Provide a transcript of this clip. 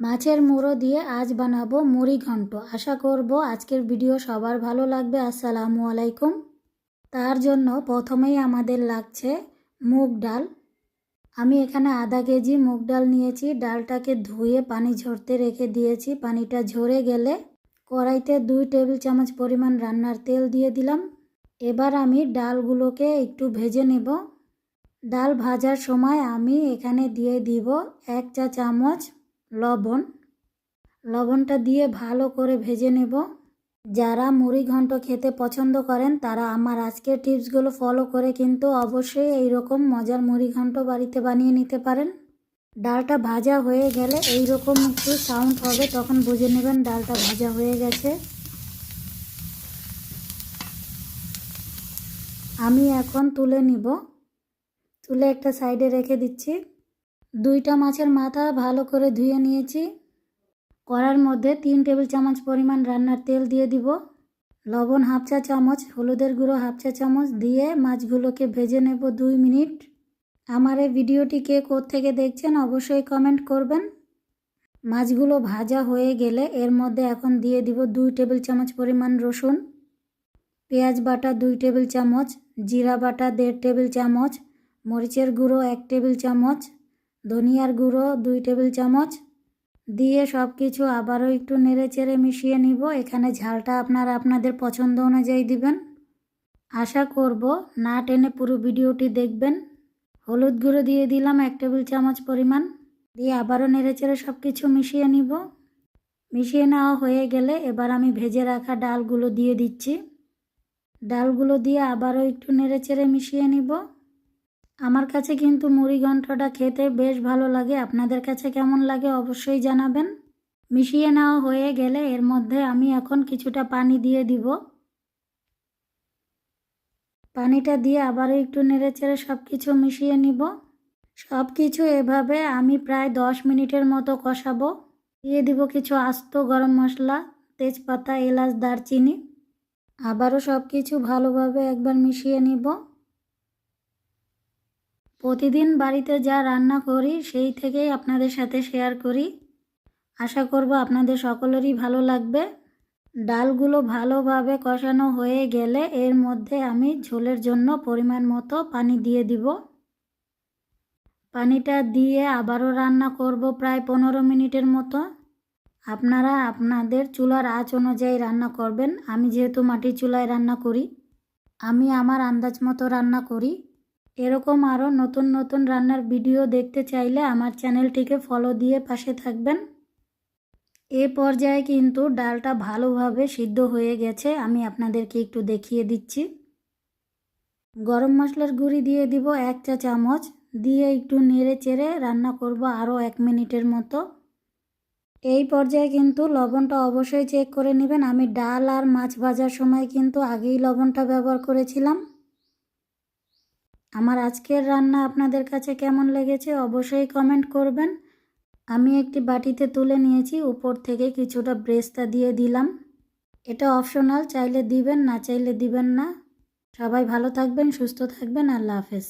মাছের মুড়ো দিয়ে আজ বানাবো মুড়ি ঘন্ট। আশা করব আজকের ভিডিও সবার ভালো লাগবে। আসসালামু আলাইকুম। তার জন্য প্রথমেই আমাদের লাগছে মুগ ডাল। আমি এখানে আধা কেজি মুগ ডাল নিয়েছি। ডালটাকে ধুয়ে পানি ঝরতে রেখে দিয়েছি। পানিটা ঝরে গেলে কড়াইতে দুই টেবিল চামচ পরিমাণ রান্নার তেল দিয়ে দিলাম। এবার আমি ডালগুলোকে একটু ভেজে নেব। ডাল ভাজার সময় আমি এখানে দিয়ে দিব এক চা চামচ লবণ। লবণটা দিয়ে ভালো করে ভেজে নেব। যারা মুড়ি ঘন্ট খেতে পছন্দ করেন, তারা আমার আজকের টিপসগুলো ফলো করে কিন্তু অবশ্যই এই রকম মজার মুড়ি ঘন্ট বাড়িতে বানিয়ে নিতে পারেন। ডালটা ভাজা হয়ে গেলে এই রকম একটু সাউন্ড হবে, তখন বুঝে নেবেন ডালটা ভাজা হয়ে গেছে। আমি এখন তুলে নিব। তুলে একটা সাইডে রেখে দিচ্ছি। দুইটা মাছের মাথা ভালো করে ধুয়ে নিয়েছি। কড়ার মধ্যে তিন টেবিল চামচ পরিমাণ রান্নার তেল দিয়ে দিব। লবণ হাফ চা চামচ, হলুদের গুঁড়ো হাফ চা চামচ দিয়ে মাছগুলোকে ভেজে নেব দুই মিনিট। আমার এই ভিডিওটি কে থেকে দেখছেন অবশ্যই কমেন্ট করবেন। মাছগুলো ভাজা হয়ে গেলে এর মধ্যে এখন দিয়ে দিব দুই টেবিল চামচ পরিমাণ রসুন, পেঁয়াজ বাটা দুই টেবিল চামচ, জিরা বাটা দেড় টেবিল চামচ, মরিচের গুঁড়ো এক টেবিল চামচ ধনিয়ার গুঁড়ো, দুই টেবিল চামচ। দিয়ে সব কিছু আবারও একটু নেড়ে চেড়ে মিশিয়ে নিব। এখানে ঝালটা আপনারা আপনাদের পছন্দ অনুযায়ী দিবেন। আশা করব না টেনে পুরো ভিডিওটি দেখবেন। হলুদ গুঁড়ো দিয়ে দিলাম এক টেবিল চামচ পরিমাণ। দিয়ে আবারও নেড়ে চেড়ে সব কিছু মিশিয়ে নিব। মিশিয়ে নেওয়া হয়ে গেলে এবার আমি ভেজে রাখা ডালগুলো দিয়ে দিচ্ছি। ডালগুলো দিয়ে আবারও একটু নেড়ে চেড়ে মিশিয়ে নিব। আমার কাছে কিন্তু মুড়ি ঘন্টটা খেতে বেশ ভালো লাগে। আপনাদের কাছে কেমন লাগে অবশ্যই জানাবেন। মিশিয়ে নেওয়া হয়ে গেলে এর মধ্যে আমি এখন কিছুটা পানি দিয়ে দিব। পানিটা দিয়ে আবারও একটু নেড়ে চেড়ে সব কিছু মিশিয়ে নিব। সব কিছু এভাবে আমি প্রায় দশ মিনিটের মতো কষাবো। দিয়ে দিব কিছু আস্ত গরম মশলা, তেজপাতা, এলাচ, দারচিনি। আবারও সব কিছু ভালোভাবে একবার মিশিয়ে নিব। প্রতিদিন বাড়িতে যা রান্না করি, সেই থেকেই আপনাদের সাথে শেয়ার করি। আশা করব আপনাদের সকলেরই ভালো লাগবে। ডালগুলো ভালোভাবে কষানো হয়ে গেলে এর মধ্যে আমি ঝোলের জন্য পরিমাণ মতো পানি দিয়ে দিব। পানিটা দিয়ে আবারও রান্না করব প্রায় পনেরো মিনিটের মতো। আপনারা আপনাদের চুলার আঁচ অনুযায়ী রান্না করবেন। আমি যেহেতু মাটির চুলায় রান্না করি, আমি আমার আন্দাজ মতো রান্না করি। এরকম আরও নতুন নতুন রান্নার ভিডিও দেখতে চাইলে আমার চ্যানেলটিকে ফলো দিয়ে পাশে থাকবেন। এ পর্যায়ে কিন্তু ডালটা ভালোভাবে সিদ্ধ হয়ে গেছে, আমি আপনাদেরকে একটু দেখিয়ে দিচ্ছি। গরম মশলার গুঁড়ি দিয়ে দিব এক চা চামচ, দিয়ে একটু নেড়ে চেড়ে রান্না করব আরও এক মিনিটের মতো। এই পর্যায়ে কিন্তু লবণটা অবশ্যই চেক করে নেবেন। আমি ডাল আর মাছ ভাজার সময় কিন্তু আগেই লবণটা ব্যবহার করেছিলাম। আমার আজকের রান্না আপনাদের কাছে কেমন লেগেছে অবশ্যই কমেন্ট করবেন। আমি একটি বাটিতে তুলে নিয়েছি, উপর থেকে কিছুটা ব্রেস্তা দিয়ে দিলাম। এটা অপশনাল চাইলে দিবেন, না চাইলে দিবেন না। সবাই ভালো থাকবেন, সুস্থ থাকবেন, আল্লাহ হাফেজ।